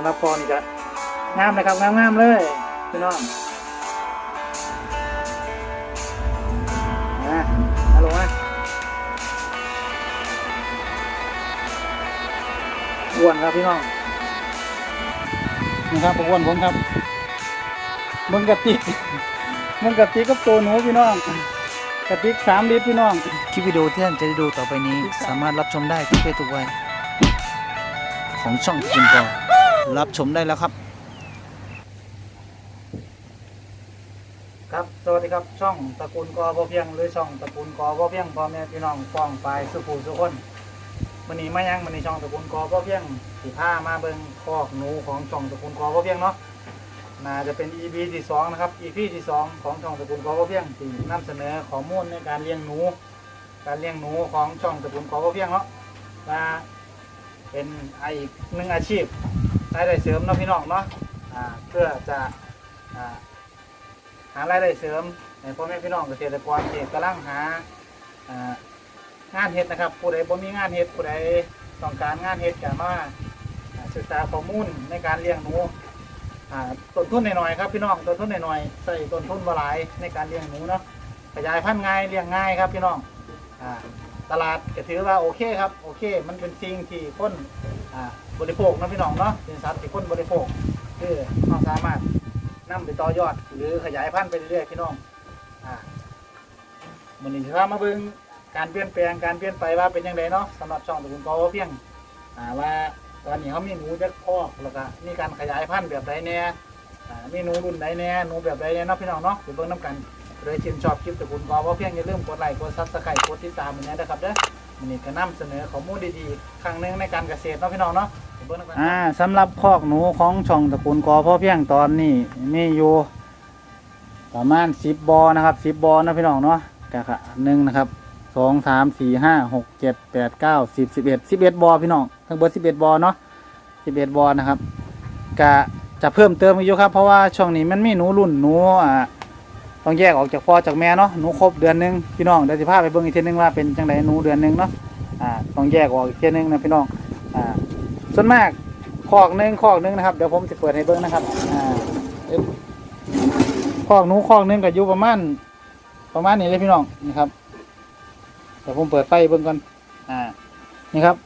ำหรับพอนี่จะงามนะครับงามงามเลยพี่น้องนะฮัลโหลนะอ้วนครับพี่น้องนี่ครับอ้วนผมครับเบิ่งกระติกเบิ่งกระติกกับตัวหนูพี่น้องกระติกสามลิตรพี่น้อง คลิปวิดีโอที่ท่านจะได้ดูต่อไปนี้ สามารถรับชมได้ทุกเพศทุกวัยของช่องคุณกอ รับชมได้แล้วครับ ครับสวัสดีครับช่องตระกูลกอบ่เพียงหรือช่องตระกูลกอบ่เพียงพ่อแม่พี่น้องฟ้องไปสุภูสุคนวันนี้มายังวันนี้ช่องตระกูลกอบ่เพียงสิพามาเบิ่งคอกหนูของช่องตระกูลกอบ่เพียงเนาะน่าจะเป็น EP ที่สองนะครับ EP ที่สองของช่องตระกูลกอบ่เพียงที่นำเสนอข้อมูลในการเลี้ยงหนู การเลี้ยงหนูของช่องตระกูลกอบ่เพียงเนาะว่าเป็นไอกหนึ่งอาชีพ รายได้เสริมเนาะพี่น้องเนาะอ่าเพื่อจะอ่าหารายได้เสริมในพ่อแม่พี่น้องเกษตรกรที่กำลังหาอ่างานเฮ็ดนะครับ ผู้ใดบ่มีงานเฮ็ดผู้ใดต้องการงานเฮ็ดก็มาอ่าศึกษาข้อมูลในการเลี้ยงหนูต้นทุนหน่อยๆครับพี่น้องต้นทุนหน่อยๆใส่ต้นทุนบหลายในการเลี้ยงหนูเนาะขยายพันธุ์ง่ายเลี้ยงง่ายครับพี่น้องอ่า ตลาดก็ถือว่าโอเคครับโอเค มันเป็นสิ่งที่คนอ่าบริโภคนะพี่น้องเนาะเป็นสัตว์ที่คนบริโภคคือเราสามารถนำไปต่อยอด หรือขยายพันธุ์ไปเรื่อยๆพี่น้องอ่ามันนี้ถ้ามาเบิ่งการเปลี่ยนแปลงการเปลี่ยนไปว่าเป็นยังไงเนาะสำหรับช่องตระกูลกอเพียงอ่าว่าตอนนี้เขามีหนูจักพอกแล้วก็มีการขยายพันธุ์แบบใดแน่อ่ามีหนูรุ่นใดแน่หนูแบบใดแน่เนาะพี่น้องเนาะไปเบิ่งน้ำกัน เลยชื่นชอบคลิปตระกูลกอเพียงอย่าลืมกดไลค์กดซับสไครต์กดติดตามมันนี้นะครับเด้อมันนี้ก็นำเสนอข้อมูลดีๆ ครั้งหนึงในการเกษตรเนาะพี่น้องเนาะอ่าสำหรับคอกหนูของช่องตระกูลกอพ่อเพียงตอนนี้มีอยู่ประมาณสิบบอนะครับสิบบอนะพี่น้องเนาะกะค่ะหนึ่งนะครับสองสามสี่ห้าหกเจ็ดแปดเก้าสิบสิบเอ็ดสิบเอ็ดบอพี่น้องทั้งเบิดสิบเอ็ดบอเนาะสิบเอ็ดบอนะครับกะจะเพิ่มเติมอีกอยู่ครับ เพราะว่าช่วงนี้มันมีหนูรุ่นหนูอ่า ต้องแยกออกจากพ่อจากแม่เนาะหนูครบเดือนหนึงพี่น้องเดี๋ยวจะพาไปเบิ่งอีกทีนึงว่าเป็นจังไดหนูเดือนหนึงเนาะอ่าต้องแยกออกอีกทีนึงนะพี่น้องอ่าส่วนมากคอกหนึ่งคอกหนึ่งนะครับเดี๋ยวผมจะเปิดให้เบิ่งนะครับอ่าคอกหนูคอกหนึงก็อยู่ประมาณประมาณนี้เลยพี่น้องนี่ครับเดี๋ยวผมเปิดไฟเบิ่งก่อนอ่านี่ครับ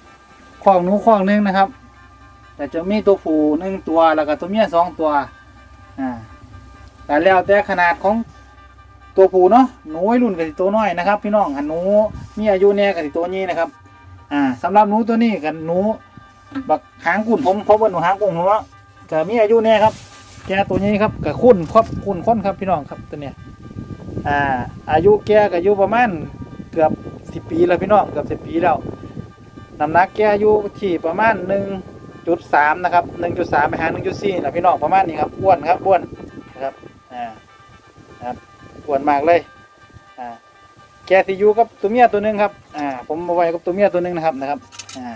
คอกหนูคอกหนึงนะครับ แต่จะมีตัวผู้หนึ่งตัวแล้วก็ตัวเมียสองตัวอ่าแต่แล้วแต่ขนาดของ ตัวผู้เนาะหนูวัยรุ่นกับตัวน้อยนะครับ พี่น้องอันหนูมีอายุแน่กับตัวนี้นะครับ อ่าสำหรับหนูตัวนี้กับหนูบักหางกุ่นผมผมว่าหนูหางกุ่นผมว่าก็มีอายุแน่ครับแกตัวนี้ครับกับคุ้นครอบคุ้นค้นครับพี่น้องครับตัวเนี้ยอ่าอายุแกก็อายุประมาณเกือบสิบปีแล้วพี่น้องเกือบสิบปีแล้วน้ำหนักแกอายุที่ประมาณหนึ่งจุดสามนะครับหนึ่งจุดสามไปหาหนึ่งจุดสี่นะพี่น้องประมาณนี้ครับอ้วนครับอ้วนนะครับอ่าครับ อ้วนมากเลยอ่าแกสิอยู่กับตัวเมียตัวหนึ่งครับอ่าผมเอาไว้กับตัวเมียตัวหนึ่งนะครับนะครับอ่า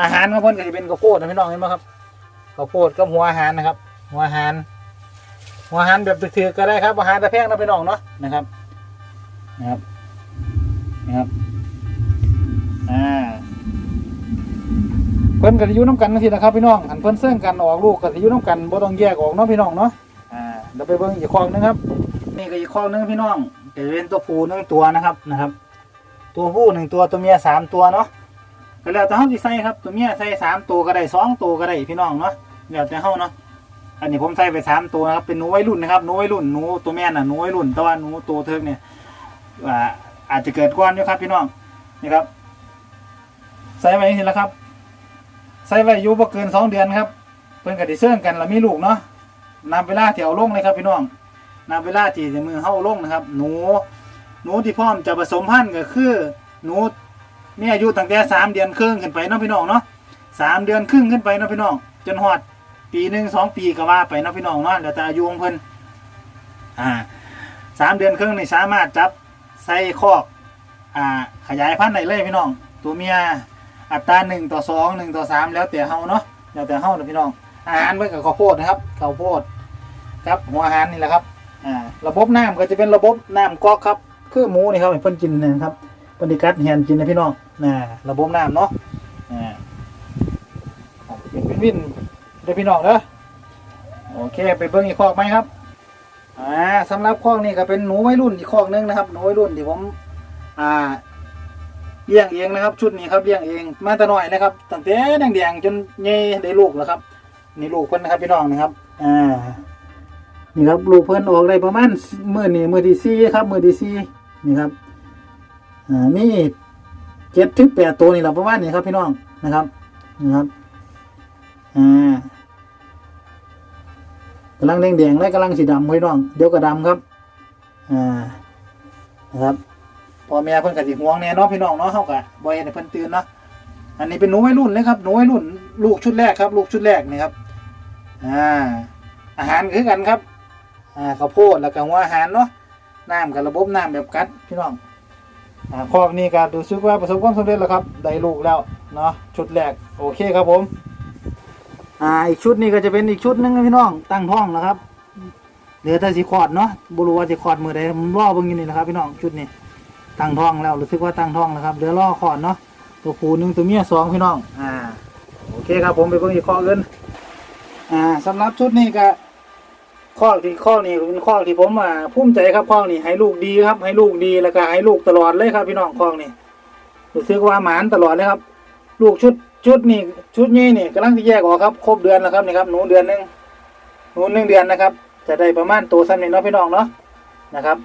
อาหารของเพิ่นก็จะเป็นข้าวโพดนะพี่น้องเห็นไหมครับข้าวโพดกับหัวอาหารนะครับ หัวอาหาร หัวอาหารแบบถือๆก็ได้ครับอาหารตะแพงนะพี่น้องเนาะนะครับนะครับนะครับอ่าเพิ่นกับอยู่น้ำกันทีนะครับพี่น้องหันเพิ่นเสื่องกันออกลูกกับอยู่น้ำกันบ่ต้องแยกออกเนาะพี่น้องเนาะอ่าเดี๋ยวไปเบิ่งอีกคลองนึงครับ นี่ก็อีกคลอหนึงพี่น้องจะเป็นตัวผู้หนึ่งตัวนะครับนะครับ ตัวผู้หนึ่งตัวตัวเมียสามตัวเนาะก็แล้วแต่เฮาสิใส่ครับตัวเมียใส่สามตัวก็ได้สองตัวก็ได้พี่น้องเนาะแล้วแต่เฮาเนาะอันนี้ผมใส่ไปสามตัวนะครับเป็นหนูวัยรุ่นนะครับหนูวัยรุ่นหนูตัวแม่น่ะหนูวัยรุ่นแต่ว่าหนูตัวเทิกเนี่ยอ่าอาจจะเกิดก้อนอยู่ครับพี่น้องนี่ครับใส่ไว้นี่แหละครับใส่ไว้อยู่บ่เกินสองเดือนครับเพิ่นก็ได้เสื่องกันแล้วมีลูกเนาะนำเวลาที่เอาลงเลยครับพี่น้อง นำเวลาที่มือเฮาเอาลงนะครับ หนู หนูที่พร้อมจะผสมพันธุ์ก็คือ หนูมีอายุตั้งแต่สามเดือนครึ่งขึ้นไปเนาะพี่น้องเนาะสามเดือนครึ่งขึ้นไปเนาะพี่น้อง จนฮอดปีหนึ่งสองปีก็ว่าไปเนาะพี่น้องเนาะเดี๋ยวแต่อายุของเพิ่นอ่าสามเดือนครึ่งนี่สามารถจับใส่คอกอ่าขยายพันธุ์ได้เลยพี่น้อง ตัวเมียอัตราหนึ่งต่อสองหนึ่งต่อสามแล้วแต่เฮาเนาะแล้วแต่เฮาเนาะพี่น้องอาหารเพิ่นกับข้าวโพดนะครับข้าวโพดครับหัวอาหารนี่แหละครับ อ่าระบบน้ำก็จะเป็นระบบน้ำก๊อกครับ คือหมูนี่ครับให้เพิ่นกินนะครับเพิ่นดิกัดแฮนกินนะพี่น้องนะระบบน้ำเนาะอ่าเป็นวินวินเดี๋ยพี่น้องเด้อโอเคไปเบิ่งอีกคอกไหมครับอ่าสำหรับคอกนี้ก็เป็นหนูวัยรุ่นอีกคอกหนึงนะครับหนูวัยรุ่นที่ผมอ่าเลี้ยงเองนะครับ ชุดนี้ครับเลี้ยงเองมาแต่น้อยนะครับตั้งแต่แดงๆจนใหญ่ได้ลูกแล้วครับนี่ลูกเพิ่นนะครับพี่น้องนะครับอ่า นี่ครับลูกเพิ่นออกได้ประมาณมือนี่มือที่สี่ครับมือที่สี่นี่ครับอ่านี่เจ็ดถึงแปดตัวนี่แหละประมาณนี้ครับพี่น้องนะครับนะครับอ่ากำลังแดงๆและกำลังสีดำพี่น้องเดี๋ยวก็ดำครับอ่านะครับพอแม่เพิ่นก็สิห่วงแน่เนาะพี่น้องเนาะเฮาก็บ่เฮ็ดให้เพิ่นตื่นเนาะอันนี้เป็นหนูวัยรุ่นเลยครับหนูวัยรุ่น ลูกชุดแรกครับ ลูกชุดแรกนี่ครับอ่าอาหารคือกันครับ อ่าข้าวโพดแล้วก็หัวอาหารเนาะน้ำกับระบบน้ำแบบกัดพี่น้องอ่าคอกนี้ก็ดูซึกว่าประสบความสำเร็จแล้วครับได้ลูกแล้วเนาะชุดแรกโอเคครับผมอ่าอีกชุดนี้ก็จะเป็นอีกชุดหนึงพี่น้องตั้งท้องแล้วครับเหลือแต่สีขอดเนาะบุรุว่าสีขอดมือใดผมรอบิ่งอยู่นี่นะครับพี่น้องชุดนี้ตั้งท้องแล้วรู้สึกว่าตั้งท้องแล้วครับเหลือรอขอดเนาะตัวผูหนึ่งตัวเมียสองพี่น้องอ่าโอเคครับผมไปเบิ่งอีกข้ออื่นอ่าสำหรับชุดนี้ก็ ข้อที่ข้อนี้เป็นข้อที่ผมอ่าภูมิใจครับข้อนี้ให้ลูกดีครับ ให้ลูกดีแล้วก็ให้ลูกตลอดเลยครับพี่น้องข้อนี้รู้สึกว่าหมานตลอดเลยครับ ลูกชุดชุดนี้ชุดนี้นี่กำลังที่แยกออกครับครบเดือนแล้วครับนี่ครับหนูเดือนหนึ่งหนูหนึ่งเดือนนะครับ จะได้ประมาณตัวซ้ำนี่เนาะพี่น้องเนาะนะครับ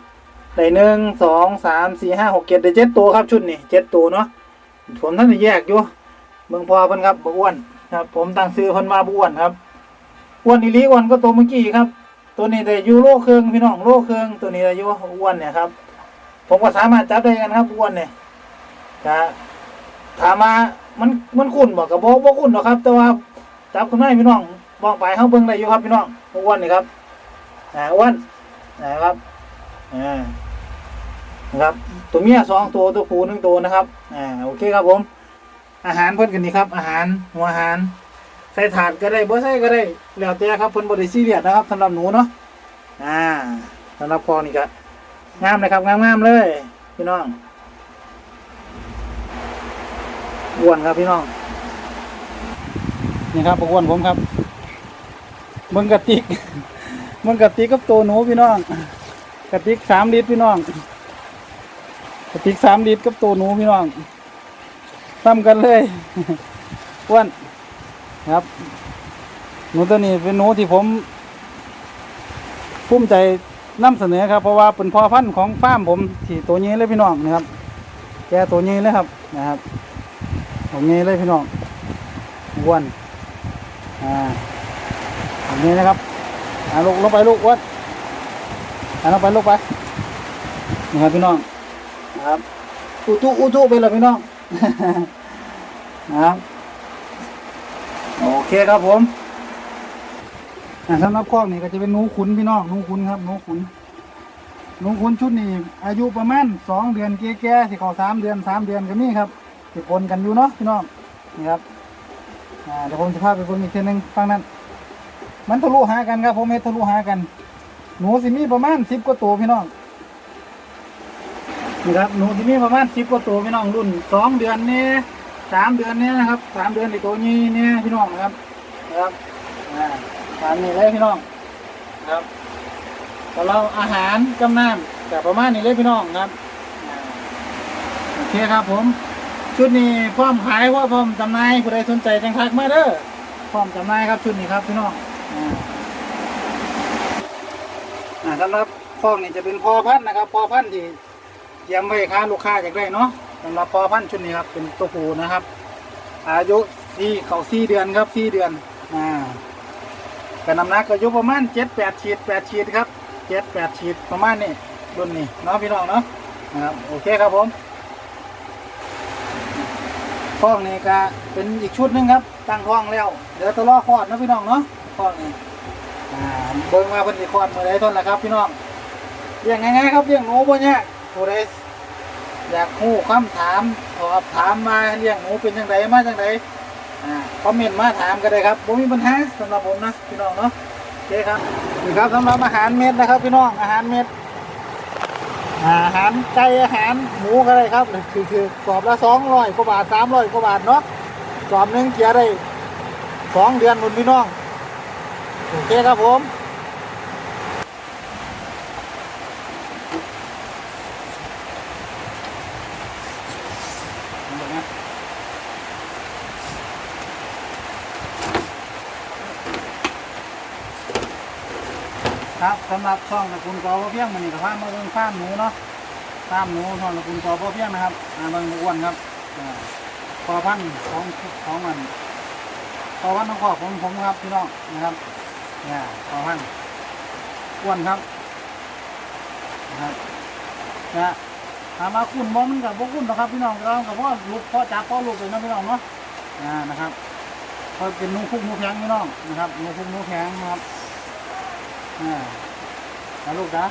ได้หนึ่งสองสามสี่ห้าหกเจ็ดได้เจ็ดตัวครับชุดนี้เจ็ดตัวเนาะผมท่านจะแยกอยู่เบิ่งพอเพิ่นครับบอ้วนครับ ผมตั้งซื้อเพิ่นมาบอ้วนครับอ้วนอีลีอ้วนก็ตัวเมื่อกี้ครับ ตัวนี้ได้ยูโรเครื่องพี่น้องโลเครื่องตัวนี้ได้ยูอ้วนเนี่ยครับ ผมก็สามารถจับได้กันครับอ้วนเนี่ยจะถามมามันมันคุ้นบอกกับบ่บ่คุ้นหรอกครับ แต่ว่าจับขึ้นมาให้พี่น้องมองไปเขาเบิ่งได้อยู่ครับพี่น้องอ้วนนี่ครับอ่าอ้วนนะครับอ่านะครับ ตัวเมียสองตัวตัวผู้หนึ่งตัวนะครับอ่าโอเคครับผม อาหารเพิ่นกันนี่ครับ อาหารหัวอาหาร ส่ถาดก็ได้บ่ใส่ก็ได้ แล้วแต่ครับเพิ่นบ่ได้ซีเรียสนะครับสำหรับหนูเนาะอ่าสำหรับพอนี่ก็งามนะครับงามๆเลย พี่น้องอ้วนครับพี่น้อง นี่ครับอ้วนผมครับมึงกระติกมึงกระติกกับตัวหนูพี่น้องกระติกสามลิตรพี่น้องกระติกสามลิตรกับตัวหนูพี่น้องซ้ำกันเลยอ้วน ครับ หนูตัวนี้เป็นหนูที่ผมภูมิใจนำเสนอครับเพราะว่าเป็นพ่อพันธุ์ของฟาร์มผมที่ตัวนี้เลยพี่น้องนะครับ แกตัวนี้เลยครับนะครับตัวนี้เลยพี่น้องอ้วนอ่าตัวนี้นะครับอ่าลงลงไปลูกอ้วนอ่าลงไปลูกไปนะครับพี่น้องนะครับอุทุอุทุไปเลยพี่น้องนะครับ เคครับผมสำหรับคอกนี่ก็จะเป็นหนูขุนพี่น้องหนูขุนครับหนูขุนหนูขุนชุดนี้อายุประมาณสองเดือนแก่ๆสิขาสามเดือนสามเดือนก็มีครับสิปนกันอยู่เนาะพี่น้องนี่ครับเดี๋ยวผมจะพาไปเบิ่งอีกทีหนึงฟังนั้น มันทะลุหากันครับผมเฮ็ดทะลุหากัน หนูสิมีประมาณสิบกว่าตัวพี่น้องนี่ครับหนูสิมีประมาณสิบกว่าตัวพี่น้องรุ่นสองเดือนนี่ สามเดือนเนี้ยนะครับสามเดือนในตัวนี้เนี่ยพี่น้องนะครับนะครับอ่าสามนี่เลยพี่น้องนะครับแต่เราอาหารกำน้ำแต่ประมาณนี้เลยพี่น้องครับโอเคครับผม ชุดนี้พร้อมขายว่าพร้อมจำหน่ายผู้ใดสนใจจังทักมาเด้อพร้อมจำหน่ายครับชุดนี้ครับพี่น้องอ่าอ่าสำหรับพอกนี่จะเป็นพอพันนะครับพอพันที่เตรียมไว้ค้าลูกค้าอยากได้เนาะ สำหรับพอพันชุดนี้ครับเป็นตัวผูนะครับ อายุที่เขาสี่เดือนครับสี่เดือนอ่าแต่น้ำหนักก็อายุประมาณเจ็ดแปดขีดแปดขีดครับเจ็ดแปดขีดประมาณนี้รุ่นนี้เนาะพี่น้องเนาะนะครับโอเคครับผมท้องนี่ก็เป็นอีกชุดหนึงครับ ตั้งท้องแล้ว เดี๋ยวตะล่อคลอดนะพี่น้องเนาะท้องนี่อ่าเบิ่งมาเพิ่นสิคลอดมื้อใดทนละครับ พี่น้องเลี้ยงง่ายๆครับเลี้ยงหนูบ่ยากผู้ใด อยากหูคำถามสอบถามมาเลี้ยงหนูเป็นจังไดมาจังไดอ่าคอมเมนต์มาถามก็ได้ครับผมมีปัญหาสำหรับผมนะพี่น้องเนาะโอเคครับนี่ครับสำหรับอาหารเม็ดนะครับพี่น้องอาหารเม็ดอาหารไก่อาหารหมูก็ได้ครับคือคือสอบละสองร้อยกว่าบาทสามร้อยกว่าบาทเนาะสอบหนึ่งเกียร์ได้สองเดือนบนพี่น้องโอเคครับผมครับ สำหรับช่องตระกูลกอพ่อเพียงมันนี่กับพามาเบิ่งฟามหนูเนาะฟามหนูช่องตระกูลกอพ่อเพียงนะครับอ่าเบิ่งอ้วนครับอ่าพอพันของของมันพอพันของขอบของผมครับพี่น้องนะครับเนี่ยพอพันอ้วนครับนะครับนะถามมาคุณบ่มันกับพวกคุณหรอกครับพี่น้องเรากับพ่อลูกพ่อจับพ่อลูกเลยนะพี่น้องเนาะอ่านะครับก็เป็นหนูคุกหนูแข็งพี่น้องนะครับหนูคุกหนูแข็งนะครับอ่า แล้วลูกนะ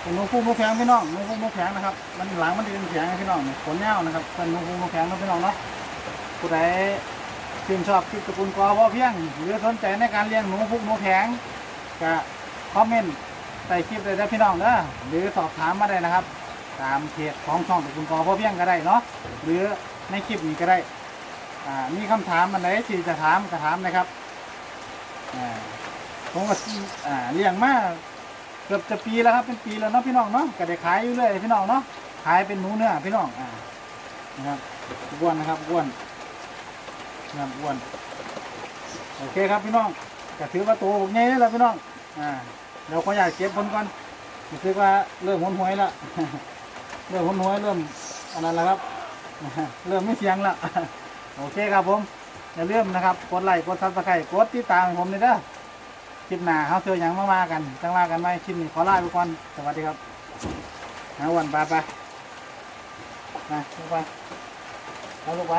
เป็นหนูคุกหนูแข็งพี่น้องนูคุกหนูแข็งนะครับ มันหลังมันจะเป็นแข็งนะพี่น้องเนี่ยขนยาวนะครับ เป็นนูคุกหนูแข็งนะพี่น้องเนาะผู้ใดชื่นชอบคลิปตระกูลกอพ่อเพียง หรือสนใจในการเลี้ยงหนูพุกหนูแข็งก็คอมเมนต์ใส่คลิปเลยนะพี่น้องเด้อหรือสอบถามมาได้นะครับ ตามเพจของช่องตระกูลกอพ่อเพียงก็ได้เนาะหรือในคลิปนี้ก็ได้อ่ามีคำถามอันไหนที่จะถามก็ถามนะครับอ่าผมก็อ่าเลี้ยงมา เกือบจะปีแล้วครับเป็นปีแล้วเนาะพี่น้องเนาะก็ได้ขายอยู่เรื่อยพี่น้องเนาะขายเป็นหนูเนื้อพี่น้องอ่านะครับอ้วนนะครับอ้วนน้ำอ้วน โอเคครับพี่น้องก็ถือว่าตัวใหญ่แล้วพี่น้องอ่าเดี๋ยวขอยากเก็บผลก่อนรู้สึกว่าเริ่มหนหวยล้วเริ่มหนหวยเริ่มอันนั้นแล้วครับ เริ่มไม่เสียงล้วโอเคครับผมอย่าลืมนะครับ กดไลค์กดซับสไครต์กดติดตามผมเลยเด้อ คลิปหน้าเขาเจออย่างมาว่ากันจังว่ากันไหมคลิปนี้ขอลาไปก่อนสวัสดีครับนะวันไปไปนะลูกไปเอาลูกไป